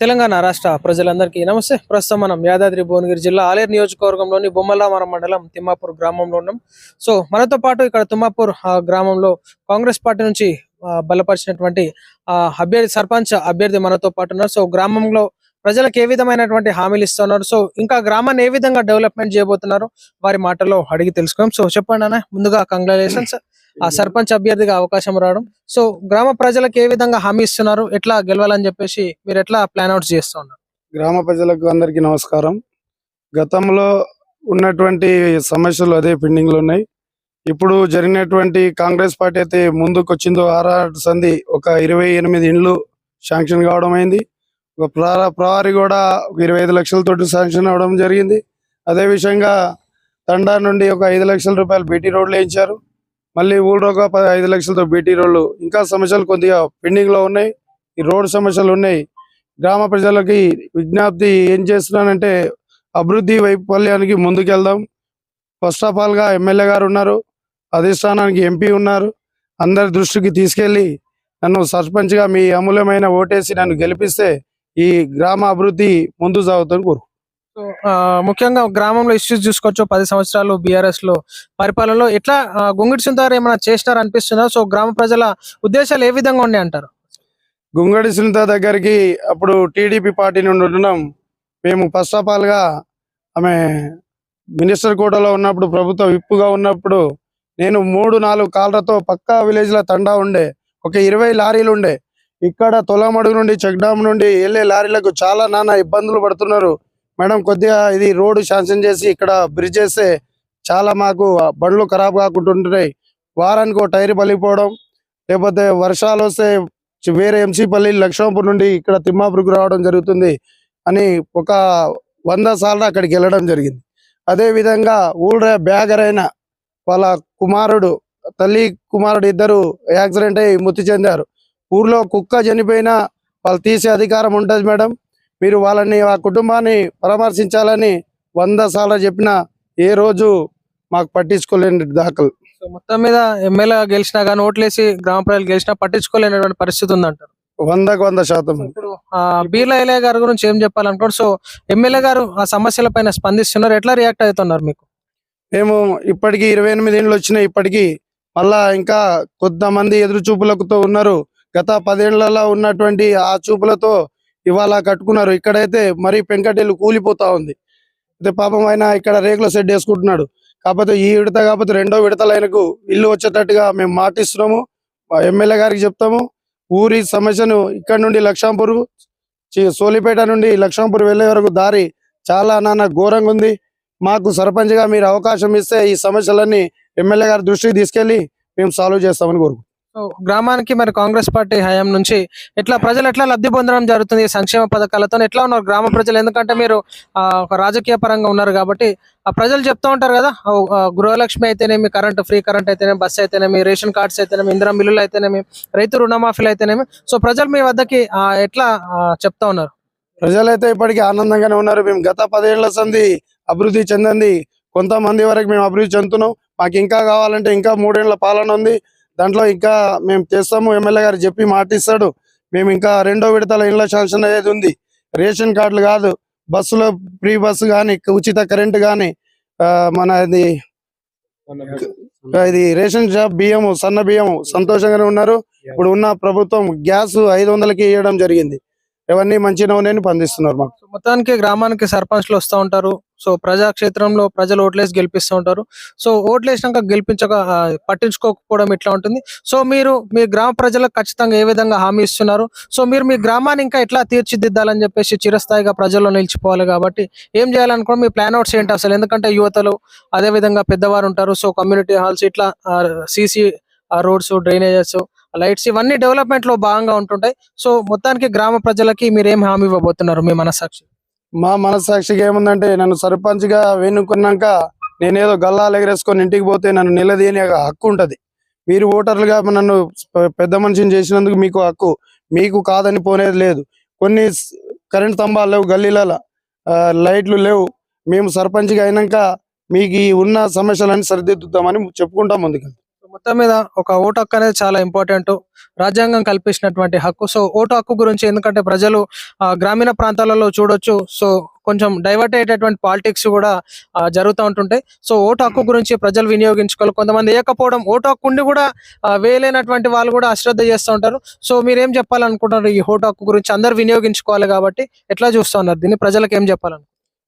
తెలంగాణ రాష్ట్ర ప్రజలందరికీ నమస్తే. ప్రస్తుతం మనం యాదాద్రి భువనగిరి జిల్లా ఆలేరు నియోజకవర్గంలోని బొమ్మలామరం మండలం తిమ్మాపూర్ గ్రామంలో ఉన్నాం. సో మనతో పాటు ఇక్కడ తిమ్మాపూర్ ఆ, గ్రామంలో కాంగ్రెస్ పార్టీ నుంచి బలపరిచినటువంటి ఆ, అభ్యర్థి సర్పంచ్ అభ్యర్థి మనతో పాటు ఉన్నారు. సో గ్రామంలో ప్రజలకు ఏ విధమైనటువంటి హామీలు ఇస్తున్నారు? సో ఇంకా గ్రామాన్ని ఏ విధంగా డెవలప్మెంట్ చేయబోతున్నారు? వారి మాటల్లో అడిగి తెలుసుకున్నాం సో చెప్పండి అన్న ముందుగా కంగ్రాచులేషన్స్. ఆ సర్పంచ్ అభ్యర్థిగా అవకాశం రావడం. సో గ్రామ ప్రజలకు ఏ విధంగా హామీ ఇస్తున్నారు? ఎట్లా గెలవాలని చెప్పేసి మీరు ఎట్లా ప్లాన్ అవుట్ చేస్తూ ఉన్నారు? గ్రామ ప్రజలకు అందరికీ నమస్కారం. గతంలో ఉన్నటువంటి సమస్యలు అదే పెండింగ్లో ఉన్నాయి. ఇప్పుడు జరిగినటువంటి కాంగ్రెస్ పార్టీ అయితే ముందుకు వచ్చిందో ఆర్ఆర్ సంధి ఒక ఇరవై ఎనిమిది ఇండ్లు శాంక్షన్ కావడం అయింది. ఒక ప్రహారీ కూడా ఒక ఇరవై ఐదు లక్షలతోటి శాంక్షన్ అవ్వడం జరిగింది. అదే విషయంగా తండా నుండి ఒక ఐదు లక్షల రూపాయలు బీటీ రోడ్లు వేయించారు. మళ్ళీ ఊళ్ళో ఒక ఐదు లక్షలతో బీటీ రోడ్లు ఇంకా సమస్యలు కొద్దిగా పెండింగ్లో ఉన్నాయి. ఈ రోడ్ సమస్యలు ఉన్నాయి. గ్రామ ప్రజలకి విజ్ఞప్తి ఏం చేస్తున్నానంటే అభివృద్ధి వైఫల్యానికి ముందుకెళ్దాం. ఫస్ట్ ఆఫ్ ఆల్గా ఎమ్మెల్యే గారు ఉన్నారు. అధిష్టానానికి ఎంపీ ఉన్నారు. అందరి దృష్టికి తీసుకెళ్ళి నన్ను సర్పంచ్గా మీ అమూల్యమైన ఓటేసి నన్ను గెలిపిస్తే ఈ గ్రామ అభివృద్ధి ముందు సాగుతుంది కోరు ముఖ్యంగా గ్రామంలో ఇష్యూస్ చూసుకోవచ్చు. పది సంవత్సరాలు బీఆర్ఎస్లో పరిపాలనలో ఎట్లా గుంగిడి సుందర్ ఏమైనా చేసినారు అనిపిస్తుందా? సో గ్రామ ప్రజల ఉద్దేశాలు ఏ విధంగా ఉన్నాయి అంటారు? గుంగడి సునీత దగ్గరికి అప్పుడు టీడీపీ పార్టీ నుండి ఉంటున్నాం. మేము ఫస్ట్ ఆఫ్ ఆల్గా ఆమె మినిస్టర్ కోటలో ఉన్నప్పుడు ప్రభుత్వ విప్పుగా ఉన్నప్పుడు నేను మూడు నాలుగు కాళ్ళతో పక్కా విలేజ్లో తండా ఉండే. ఒక ఇరవై లారీలు ఉండే. ఇక్కడ తొలమడుగు నుండి చెక్ డామ్ నుండి వెళ్ళే లారీలకు చాలా నానా ఇబ్బందులు పడుతున్నారు. మేడం కొద్దిగా ఇది రోడ్డు శాంక్షన్ చేసి ఇక్కడ బ్రిడ్జ్ చేస్తే చాలా మాకు బండ్లు ఖరాబ్ కాకుంటుంటున్నాయి. వారానికి ఒక టైర్ పలిగిపోవడం లేకపోతే వర్షాలు వస్తే వేరే ఎంసీపల్లి లక్ష్మణపూర్ నుండి ఇక్కడ తిమ్మాపురికి రావడం జరుగుతుంది అని ఒక వంద సార్లు అక్కడికి వెళ్ళడం జరిగింది. అదే విధంగా బ్యాగర్ అయిన వాళ్ళ కుమారుడు తల్లి కుమారుడు ఇద్దరు యాక్సిడెంట్ అయ్యి మృతి చెందారు. ఊర్లో కుక్క చనిపోయినా వాళ్ళు తీసే అధికారం ఉంటుంది మేడం. మీరు వాళ్ళని ఆ కుటుంబాన్ని పరామర్శించాలని వంద సార్లు చెప్పినా ఏ రోజు మాకు పట్టించుకోలేని దాఖలు. మొత్తం మీద ఎమ్మెల్యే గెలిచినా కానీ ఓట్లేసి గ్రామ ప్రజలు గెలిచినా పట్టించుకోలేనటువంటి పరిస్థితి ఉందంటారు. వందకు వంద శాతం. ఇప్పుడు బీర్లా ఎలయ్య గారి గురించి ఏం చెప్పాలనుకోండి సో ఎమ్మెల్యే గారు ఆ సమస్యల పైన స్పందిస్తున్నారు. ఎట్లా రియాక్ట్ అవుతున్నారు మీకు? మేము ఇప్పటికి ఇరవై ఎనిమిది ఏళ్ళు వచ్చినాయి. ఇప్పటికి మళ్ళా ఇంకా కొంతమంది ఎదురు చూపులతో ఉన్నారు. గత పదేళ్ళలో ఉన్నటువంటి ఆ చూపులతో ఇవాళ కట్టుకున్నారు. ఇక్కడైతే మరి పెంకటేళ్ళు కూలిపోతా ఉంది. అయితే పాపం ఆయన ఇక్కడ రేకుల షెడ్ వేసుకుంటున్నాడు. కాకపోతే ఈ విడత కాకపోతే రెండో విడతలు ఆయనకు ఇల్లు వచ్చేటట్టుగా మేము మాటిస్తున్నాము. ఎమ్మెల్యే గారికి చెప్తాము. ఊరి సమస్యను ఇక్కడ నుండి లక్షాంపూర్ సోలిపేట నుండి లక్షాంపూర్ వెళ్ళే వరకు దారి చాలా నాన్న ఘోరంగా ఉంది. మాకు సర్పంచ్గా మీరు అవకాశం ఇస్తే ఈ సమస్యలన్నీ ఎమ్మెల్యే గారి దృష్టికి తీసుకెళ్ళి మేము సాల్వ్ చేస్తామని కోరుకుంటున్నాం. గ్రామానికి మరి కాంగ్రెస్ పార్టీ హయాం నుంచి ఎట్లా ప్రజలు ఎట్లా లబ్ధి పొందడం జరుగుతుంది సంక్షేమ పథకాలతో? ఎట్లా ఉన్నారు గ్రామ ప్రజలు? ఎందుకంటే మీరు ఆ, ఒక రాజకీయ పరంగా ఉన్నారు కాబట్టి ఆ ప్రజలు చెప్తా ఉంటారు కదా గృహలక్ష్మి అయితేనేమి కరెంట్ ఫ్రీ కరెంట్ అయితేనేమి బస్ అయితేనేమి రేషన్ కార్డ్స్ అయితేనేమి ఇందిరా మిల్లులు అయితేనేమి రైతు రుణమాఫీలు అయితేనేమి. సో ప్రజలు మీ వద్దకి ఎట్లా చెప్తా ఉన్నారు? ప్రజలైతే ఇప్పటికీ ఆనందంగానే ఉన్నారు. మేము గత పదేళ్ళ సంది అభివృద్ధి చెందింది. కొంతమంది వరకు మేము అభివృద్ధి చెందుతున్నాం. మాకు ఇంకా కావాలంటే ఇంకా మూడేళ్ళ పాలన ఉంది. దాంట్లో ఇంకా మేము చేస్తాము. ఎమ్మెల్యే గారు చెప్పి మాటిస్తాడు. మేము ఇంకా రెండో విడతల ఇళ్ళ శాంక్షన్ అనేది ఉంది. రేషన్ కార్డులు కాదు బస్సులో ఫ్రీ బస్సు కానీ ఉచిత కరెంట్ కానీ మన ఇది ఇది రేషన్ షాప్ బియ్యము సన్న బియ్యము సంతోషంగానే ఉన్నారు. ఇప్పుడు ఉన్న ప్రభుత్వం గ్యాస్ ఐదు వందలకి ఇవ్వడం జరిగింది. ఇవన్నీ మంచి నూనెని పండిస్తున్నారు మాకు. మొత్తానికి గ్రామానికి సర్పంచ్లు వస్తూ ఉంటారు. సో ప్రజాక్షేత్రంలో ప్రజలు ఓట్లేసి గెలిపిస్తూ ఉంటారు. సో ఓట్లేసినాక గెలిపించక పట్టించుకోకపోవడం ఇట్లా ఉంటుంది. సో మీరు మీ గ్రామ ప్రజలకు ఖచ్చితంగా ఏ విధంగా హామీ ఇస్తున్నారు? సో మీరు మీ గ్రామాన్ని ఇంకా ఎట్లా తీర్చిదిద్దాలని చెప్పేసి చిరస్థాయిగా ప్రజల్లో నిలిచిపోవాలి కాబట్టి ఏం చేయాలనుకో మీ ప్లాన్ అవుట్స్ ఏంటి అసలు? ఎందుకంటే యువతలు అదే విధంగా పెద్దవారు ఉంటారు. సో కమ్యూనిటీ హాల్స్ ఇట్లా సీసీ రోడ్స్ డ్రైనేజెస్ లైట్స్ ఇవన్నీ డెవలప్మెంట్లో భాగంగా ఉంటుంటాయి. సో మొత్తానికి గ్రామ ప్రజలకి మీరు ఏం హామీ ఇవ్వబోతున్నారు మీ మనసాక్షి మా మనస్సాక్షిగా ఏముందంటే నన్ను సర్పంచ్గా వేనుకున్నాక నేనేదో గల్లాలు ఎగరేసుకొని ఇంటికి పోతే నన్ను నిలదీయని హక్కు ఉంటది. మీరు ఓటర్లుగా నన్ను పెద్ద మనిషిని చేసినందుకు మీకు హక్కు. మీకు కాదని పోనేది లేదు. కొన్ని కరెంట్ స్తంభాలు లేవు గల్లీలలో లైట్లు లేవు. మేము సర్పంచ్గా అయినాక మీకు ఉన్న సమస్యలన్నీ సరిదిద్దుతామని చెప్పుకుంటాం ముందుకు మొత్తం మీద ఒక ఓటు హక్కు అనేది చాలా ఇంపార్టెంట్. రాజ్యాంగం కల్పించినటువంటి హక్కు. సో ఓటు హక్కు గురించి ఎందుకంటే ప్రజలు ఆ, గ్రామీణ ప్రాంతాలలో చూడొచ్చు. సో కొంచెం డైవర్ట్ అయ్యేటటువంటి పాలిటిక్స్ కూడా జరుగుతూ ఉంటుంటాయి. సో ఓటు హక్కు గురించి ప్రజలు వినియోగించుకోవాలి. కొంతమంది వేయకపోవడం ఓటు హక్కు ఉండి కూడా వేయలేనటువంటి వాళ్ళు కూడా అశ్రద్ధ చేస్తూ ఉంటారు. సో మీరు ఏం చెప్పాలనుకుంటున్నారు ఈ ఓటు హక్కు గురించి? అందరు వినియోగించుకోవాలి కాబట్టి ఎట్లా చూస్తూ ఉన్నారు? దీన్ని ప్రజలకు ఏం చెప్పాలను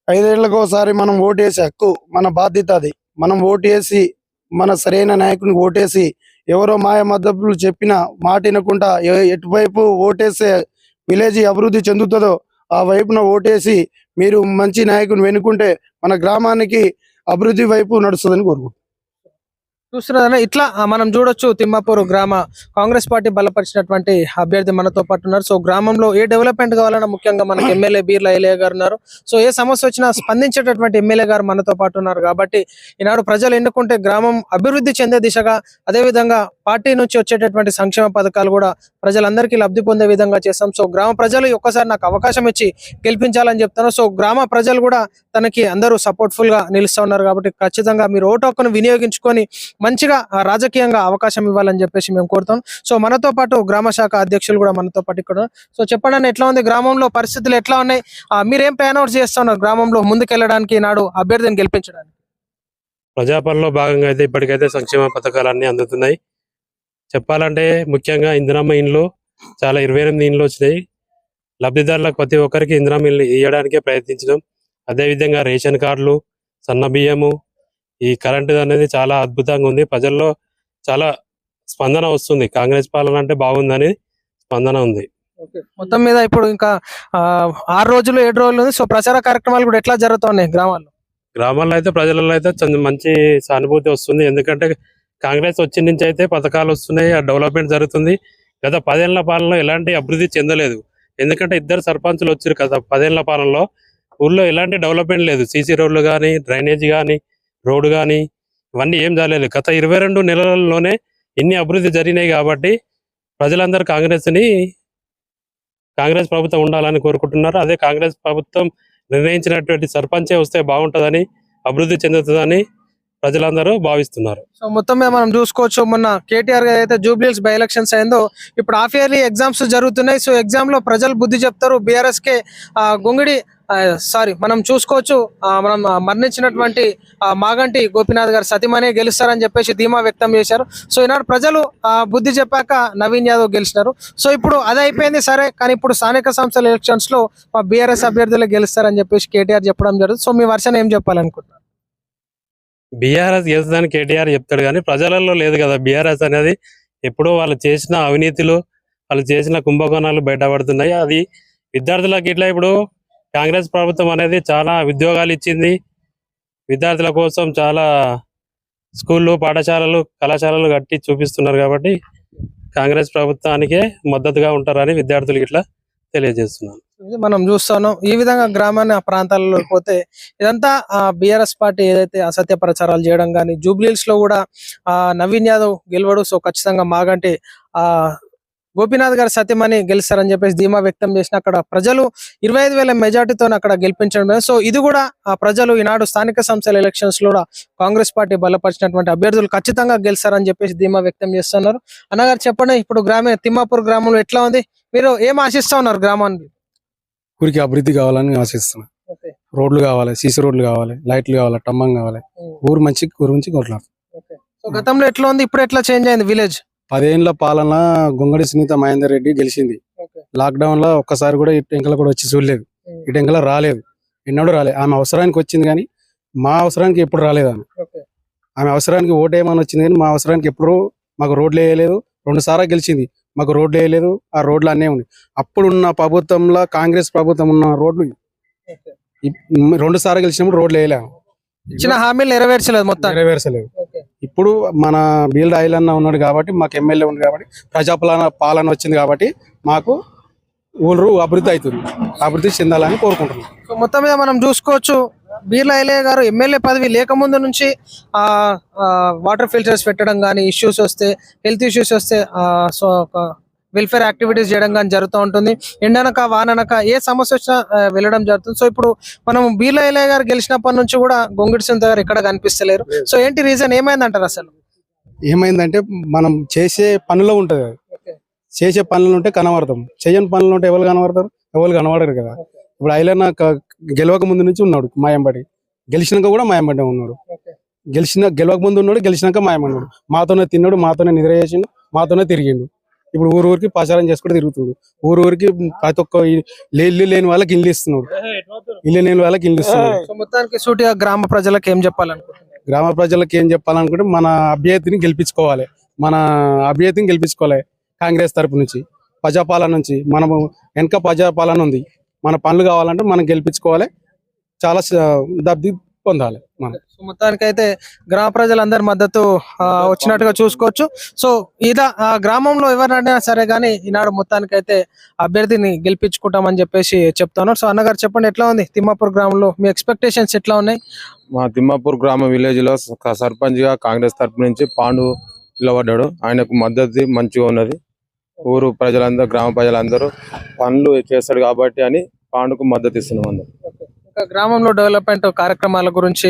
ఐదేళ్ళకు ఒకసారి మనం ఓటు వేసే హక్కు మన బాధ్యత అది. మనం ఓటు వేసి మన సరైన నాయకుని ఓటేసి ఎవరో మాయ మద్దతులు చెప్పిన మాట వినకుండా ఎటువైపు ఓటేస్తే విలేజ్ అభివృద్ధి చెందుతుందో ఆ వైపున ఓటేసి మీరు మంచి నాయకుని వెనుకుంటే మన గ్రామానికి అభివృద్ధి వైపు నడుస్తుందని కోరుకుంటున్నాను చూస్తున్నదన్న ఇట్లా మనం చూడొచ్చు తిమ్మాపూర్ గ్రామ కాంగ్రెస్ పార్టీ బలపరిచినటువంటి అభ్యర్థి మనతో పాటు ఉన్నారు. సో గ్రామంలో ఏ డెవలప్మెంట్ కావాలన్నా ముఖ్యంగా మనకి ఎమ్మెల్యే బీర్ల ఏలయ్య గారు ఉన్నారు. సో ఏ సమస్య వచ్చినా స్పందించేటటువంటి ఎమ్మెల్యే గారు మనతో పాటు ఉన్నారు కాబట్టి ఈనాడు ప్రజలు ఎన్నుకుంటే గ్రామం అభివృద్ధి చెందే దిశగా అదే విధంగా పార్టీ నుంచి వచ్చేటటువంటి సంక్షేమ పథకాలు కూడా ప్రజలందరికీ లబ్ధి పొందే విధంగా చేస్తాం. సో గ్రామ ప్రజలు ఒక్కసారి నాకు అవకాశం ఇచ్చి గెలిపించాలని చెప్తాను. సో గ్రామ ప్రజలు కూడా తనకి అందరూ సపోర్ట్ఫుల్గా నిలుస్తూ ఉన్నారు కాబట్టి ఖచ్చితంగా మీరు ఓటు హక్కును వినియోగించుకొని మంచిగా రాజకీయంగా అవకాశం ఇవ్వాలని చెప్పేసి మేము కోరుతాం. సో మనతో పాటు గ్రామ శాఖ అధ్యక్షులు కూడా మనతో పాటు ఇక్కడ సో చెప్పండి ఎట్లా ఉంది? గ్రామంలో పరిస్థితులు ఎట్లా ఉన్నాయి? ఆ, మీరేం ప్లాన్ అవుట్ చేస్తున్నారు గ్రామంలో ముందుకెళ్ళడానికి నాడు అభ్యర్థిని గెలిపించడానికి? ప్రజాపాలనలో భాగంగా అయితే ఇప్పటికైతే సంక్షేమ పథకాలు అందుతున్నాయి. చెప్పాలంటే ముఖ్యంగా ఇందిరామ్మ ఇండ్లు చాలా ఇరవై ఎనిమిది ఇండ్లు వచ్చినాయి. లబ్ధిదారులకు ప్రతి ఒక్కరికి ఇందిరామ్మ ఇల్లు ఇవ్వడానికే ప్రయత్నించడం. అదేవిధంగా రేషన్ కార్డులు సన్న బియ్యము ఈ కరెంటు అనేది చాలా అద్భుతంగా ఉంది. ప్రజల్లో చాలా స్పందన వస్తుంది. కాంగ్రెస్ పాలన అంటే బాగుందని స్పందన ఉంది. మొత్తం మీద ఇప్పుడు ఇంకా ఆరు రోజులు ఏడు రోజులు ఉంది. సో ప్రచార కార్యక్రమాలు కూడా ఎట్లా జరుగుతున్నాయి గ్రామాల్లో? గ్రామాల్లో అయితే ప్రజలలో అయితే మంచి సానుభూతి వస్తుంది. ఎందుకంటే కాంగ్రెస్ వచ్చిన నుంచి అయితే పథకాలు వస్తున్నాయి. ఆ డెవలప్మెంట్ జరుగుతుంది. గత పదేళ్ళ పాలనలో ఎలాంటి అభివృద్ధి చెందలేదు. ఎందుకంటే ఇద్దరు సర్పంచులు వచ్చారు కదా పదేళ్ళ పాలనలో. ఊళ్ళో ఎలాంటి డెవలప్మెంట్ లేదు. సీసీ రోడ్లు కానీ డ్రైనేజ్ కానీ రోడ్డు కానీ ఇవన్నీ ఏం జరగలేదు. గత ఇరవై రెండు నెలలలోనే ఇన్ని అభివృద్ధి జరిగినాయి కాబట్టి ప్రజలందరూ కాంగ్రెస్ని కాంగ్రెస్ ప్రభుత్వం ఉండాలని కోరుకుంటున్నారు. అదే కాంగ్రెస్ ప్రభుత్వం నిర్ణయించినటువంటి సర్పంచే వస్తే బాగుంటుందని అభివృద్ధి చెందుతుందని ప్రజలందరూ భావిస్తున్నారు. సో మొత్తం మీద మనం చూసుకోవచ్చు మొన్న కేటీఆర్ గారు అయితే జూబ్లీస్ బై ఎలక్షన్స్ అయిందో ఇప్పుడు హాఫ్ ఇయర్లీ ఎగ్జామ్స్ జరుగుతున్నాయి. సో ఎగ్జామ్లో ప్రజలు బుద్ధి చెప్తారు. బీఆర్ఎస్ కే ఆ, గొంగిడి సారీ మనం చూసుకోవచ్చు. మనం మరణించినటువంటి మాగంటి గోపీనాథ్ గారు సతీమణి గెలుస్తారని చెప్పేసి ధీమా వ్యక్తం చేశారు. సో ఈనాడు ప్రజలు ఆ, బుద్ధి చెప్పాక నవీన్ యాదవ్ గెలిచినారు. సో ఇప్పుడు అది అయిపోయింది సరే కానీ ఇప్పుడు స్థానిక సంస్థల ఎలక్షన్స్లో మా బీఆర్ఎస్ అభ్యర్థులు గెలుస్తారని చెప్పేసి కేటీఆర్ చెప్పడం జరుగుతుంది. సో మీ వర్షన్ ఏం చెప్పాలనుకుంటున్నారు? బీఆర్ఎస్ గెలుస్తుందని కేటీఆర్ చెప్తాడు కానీ ప్రజలలో లేదు కదా. బీఆర్ఎస్ అనేది ఎప్పుడో వాళ్ళు చేసిన అవినీతిలు వాళ్ళు చేసిన కుంభకోణాలు బయటపడుతున్నాయి. అది విద్యార్థులకు ఇట్లా ఇప్పుడు కాంగ్రెస్ ప్రభుత్వం అనేది చాలా ఉద్యోగాలు ఇచ్చింది. విద్యార్థుల కోసం చాలా స్కూళ్ళు పాఠశాలలు కళాశాలలు కట్టి చూపిస్తున్నారు కాబట్టి కాంగ్రెస్ ప్రభుత్వానికే మద్దతుగా ఉంటారని విద్యార్థులకు ఇట్లా తెలియజేస్తున్నాను. ఇది మనం చూస్తాను. ఈ విధంగా గ్రామీణ ప్రాంతాలలో పోతే ఇదంతా బిఆర్ఎస్ పార్టీ ఏదైతే అసత్య ప్రచారాలు చేయడం కానీ జూబ్లీస్లో కూడా ఆ నవీన్ యాదవ్ గెలవడు. సో ఖచ్చితంగా మాగంటే ఆ గోపీనాథ్ గారు సత్యమని గెలుస్తారని చెప్పేసి ధీమా వ్యక్తం చేసిన అక్కడ ప్రజలు ఇరవై ఐదు వేల మెజార్టీతో అక్కడ గెలిపించడం సో ఇది కూడా ఆ ప్రజలు ఈనాడు స్థానిక సంస్థల ఎలక్షన్స్లో కూడా కాంగ్రెస్ పార్టీ బలపరిచినటువంటి అభ్యర్థులు ఖచ్చితంగా గెలుస్తారని చెప్పేసి ధీమా వ్యక్తం చేస్తున్నారు. అన్నగారు చెప్పండి ఇప్పుడు గ్రామీణ తిమ్మాపూర్ గ్రామంలో ఎట్లా ఉంది? మీరు ఏం ఆశిస్తా ఉన్నారు గ్రామానికి ఊరికి అభివృద్ధి కావాలని ఆశిస్తున్నా. రోడ్లు కావాలి సీసీ రోడ్లు కావాలి లైట్లు కావాలి టమ్మం కావాలి. ఊరు మంచి ఊరు గురించి కొట్లాడు. సో గతంలో ఎట్లా ఉంది? ఇప్పుడు ఎట్లా చేంజ్ అయింది విలేజ్? పదేళ్ళ పాలన గొంగడి సునీత మహేందర్ రెడ్డి గెలిచింది. లాక్డౌన్లో ఒక్కసారి కూడా ఇటు ఎంకల కూడా వచ్చి చూడలేదు. ఇటు ఎంకల రాలేదు. ఎన్నడూ రాలేదు ఆమె అవసరానికి వచ్చింది కానీ మా అవసరానికి ఎప్పుడు రాలేదు ఆమె. ఆమె అవసరానికి ఓటేయమని వచ్చింది కానీ మా అవసరానికి ఎప్పుడు మాకు రోడ్లు వేయలేదు. రెండు సార్లు గెలిచింది. మాకు రోడ్లు వేయలేదు ఆ రోడ్లు అన్నీ ఉన్నాయి. అప్పుడు ఉన్న ప్రభుత్వంలో కాంగ్రెస్ ప్రభుత్వం ఉన్న రోడ్లు రెండు సార్లు గెలిచినప్పుడు రోడ్లు వేయలేము ఇచ్చిన హామీలు నెరవేర్చలేదు మొత్తం. నెరవేర్చలేదు. ఇప్పుడు మన బీల్డ్ ఆయిల్ అన్న ఉన్నాడు కాబట్టి మాకు ఎమ్మెల్యే ఉంది కాబట్టి ప్రజాపాలన పాలన వచ్చింది కాబట్టి మాకు ఊరు అభివృద్ధి అవుతుంది. అభివృద్ధి చెందాలని కోరుకుంటున్నాం. మొత్తం మీద మనం చూసుకోవచ్చు. బీర్లా ఎలయ్య గారు ఎమ్మెల్యే పదవి లేకముందు నుంచి ఆ వాటర్ ఫిల్టర్స్ పెట్టడం కానీ ఇష్యూస్ వస్తే హెల్త్ ఇష్యూస్ వస్తే సో వెల్ఫేర్ యాక్టివిటీస్ చేయడం కానీ జరుగుతూ ఉంటుంది. ఎండనక వాననక ఏ సమస్య వచ్చినా వెళ్ళడం జరుగుతుంది. సో ఇప్పుడు మనం బీర్లా ఎలయ్య గారు గెలిచినప్పటి నుంచి కూడా గొంగిడి సుంత గారు ఎక్కడ కనిపిస్తలేరు. సో ఏంటి రీజన్ ఏమైందంటారు అసలు? ఏమైందంటే మనం చేసే పనిలో ఉంటది చేసే పనులు ఉంటే కనబడతాం. చేయని పనులు ఉంటే ఎవరు కనబడతారు? ఎవరు కనబడరు కదా. ఇప్పుడు ఐలన్న గెలవక ముందు నుంచి ఉన్నాడు మాయంబడి. గెలిచినాక కూడా మాయంబడి ఉన్నాడు. గెలిచిన గెలవక ముందు ఉన్నాడు గెలిచినాక మాయమన్నాడు మాతోనే తిన్నాడు మాతోనే నిద్ర చేసిండు మాతోనే తిరిగిండు. ఇప్పుడు ఊరు ఊరికి ప్రచారం చేసుకుంటూ తిరుగుతుండు. ఊరు ఊరికి ప్రతి ఒక్క ఇల్లు లేని వాళ్ళకి ఇల్లు ఇస్తున్నాడు. ఇల్లు లేని వాళ్ళకి ఇల్లు ఇస్తున్నాడు. సో మొత్తానికి సూటిగా గ్రామ ప్రజలకు ఏం చెప్పాలనుకుంటున్నారు? గ్రామ ప్రజలకు ఏం చెప్పాలనుకుంటే మన అభ్యర్థిని గెలిపించుకోవాలి. మన అభ్యర్థిని గెలిపించుకోవాలి కాంగ్రెస్ తరపు నుంచి. ప్రజాపాలన నుంచి. మనము వెనక ప్రజాపాలన ఉంది. మన పనులు కావాలంటే మనం గెలిపించుకోవాలి. చాలా లబ్ధి పొందాలి మనం. సో మొత్తానికి అయితే గ్రామ ప్రజలందరి మద్దతు వచ్చినట్టుగా చూసుకోవచ్చు. సో ఇద ఆ గ్రామంలో ఎవరినైనా సరే కానీ ఈనాడు మొత్తానికి అయితే అభ్యర్థిని గెలిపించుకుంటామని చెప్పేసి చెప్తాను సో అన్నగారు చెప్పండి ఎట్లా ఉంది? తిమ్మాపూర్ గ్రామంలో మీ ఎక్స్పెక్టేషన్స్ ఎట్లా ఉన్నాయి? మా తిమ్మాపూర్ గ్రామ విలేజ్లో స- సర్పంచ్గా కాంగ్రెస్ తరపు నుంచి పాండు నిలబడ్డాడు. ఆయనకు మద్దతు మంచిగా ఉన్నది. ఊరు ప్రజలందరూ గ్రామ ప్రజలందరూ పనులు చేస్తాడు కాబట్టి అని పాండుకు మద్దతు ఇస్తున్నాం అందరం. గ్రామంలో డెవలప్మెంట్ కార్యక్రమాల గురించి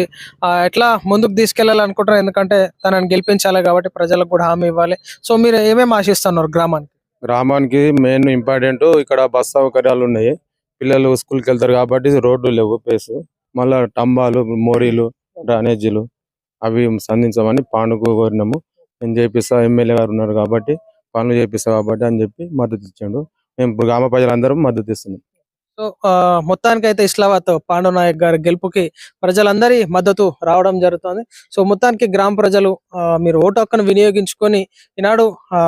ఎట్లా ముందుకు తీసుకెళ్ళాలనుకుంటారు ఎందుకంటే తనని గెలిపించాలి కాబట్టి ప్రజలకు కూడా హామీ ఇవ్వాలి. సో మీరు ఏమేమి ఆశిస్తున్నారు గ్రామానికి? గ్రామానికి మెయిన్ ఇంపార్టెంట్ ఇక్కడ బస్ సౌకర్యాలు ఉన్నాయి. పిల్లలు స్కూల్కి వెళ్తారు కాబట్టి రోడ్లు లేవు ప్లేస్. మళ్ళా టంబాలు మోరీలు డ్రైనేజీలు అవి సంధించమని పాండుకు కోరినాము. నేను చేపిస్తా ఎమ్మెల్యే గారు ఉన్నారు కాబట్టి పనులు చేపిస్తా కాబట్టి అని చెప్పి మద్దతు ఇచ్చాడు. మేము గ్రామ ప్రజలందరం మద్దతు ఇస్తున్నాం. సో ఆ, మొత్తానికి అయితే పాండు నాయక్ గారి గెలుపుకి ప్రజలందరి మద్దతు రావడం జరుగుతుంది. సో మొత్తానికి గ్రామ ప్రజలు మీరు ఓటు హక్కును వినియోగించుకొని ఈనాడు ఆ,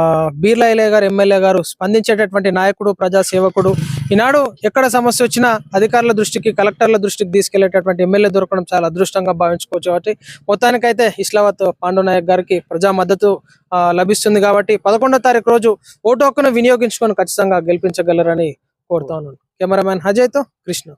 గారు ఎమ్మెల్యే గారు స్పందించేటటువంటి నాయకుడు ప్రజా సేవకుడు ఈనాడు ఎక్కడ సమస్య వచ్చినా అధికారుల దృష్టికి కలెక్టర్ల దృష్టికి తీసుకెళ్ళేటటువంటి ఎమ్మెల్యే దొరకడం చాలా అదృష్టంగా భావించుకోవచ్చు కాబట్టి మొత్తానికైతే ఇస్లామాబాద్ పాండు నాయక్ గారికి ప్రజా మద్దతు లభిస్తుంది కాబట్టి పదకొండో తారీఖు రోజు ఓటు హక్కును వినియోగించుకొని ఖచ్చితంగా గెలిపించగలరని కోరుతా ఉన్నాను. కెమెరామ్యాన్ అజయ్తో కృష్ణ.